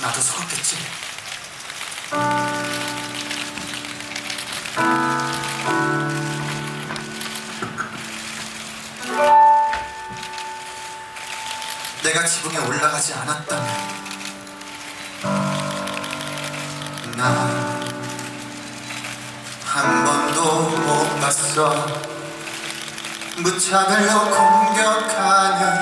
나도 속았겠지. 내가 지붕에 올라가지 않았다면 나 한 번도 못 봤어 무차별로 공격하는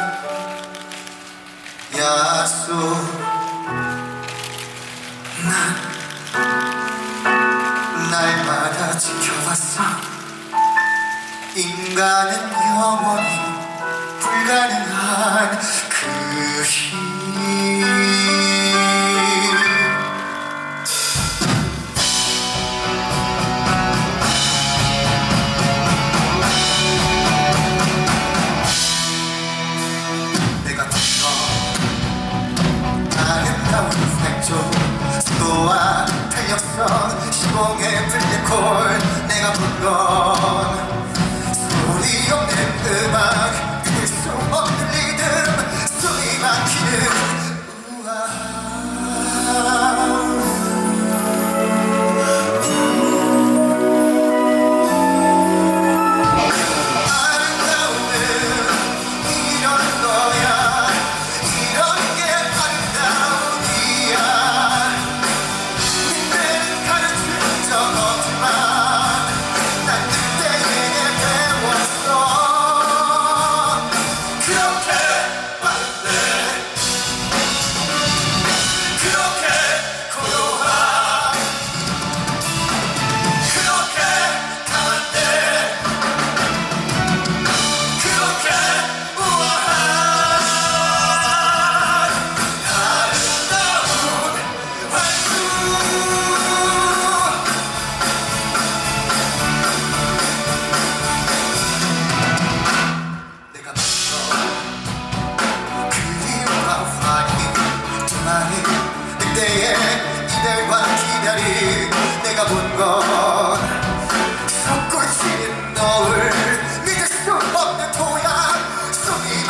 날마다 지켜봤어 인간은 영원히 불가능한 그 힘. 내가 던져 아름다운 색조 수도와 탄력성 시공의 블랙홀 내가 불건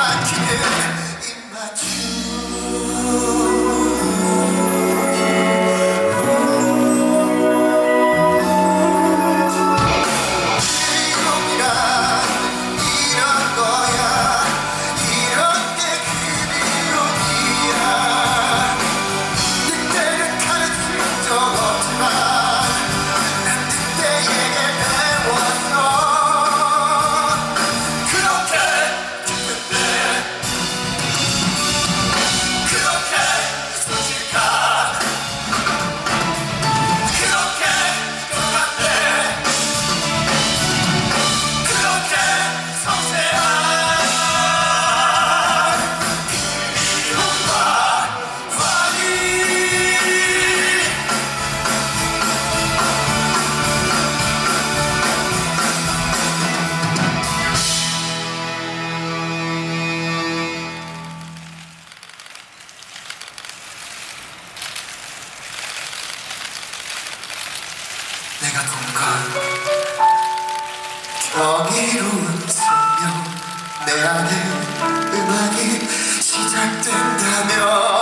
I can. 내가 뭔가 경이로운 생명 내 안에 음악이 시작된다면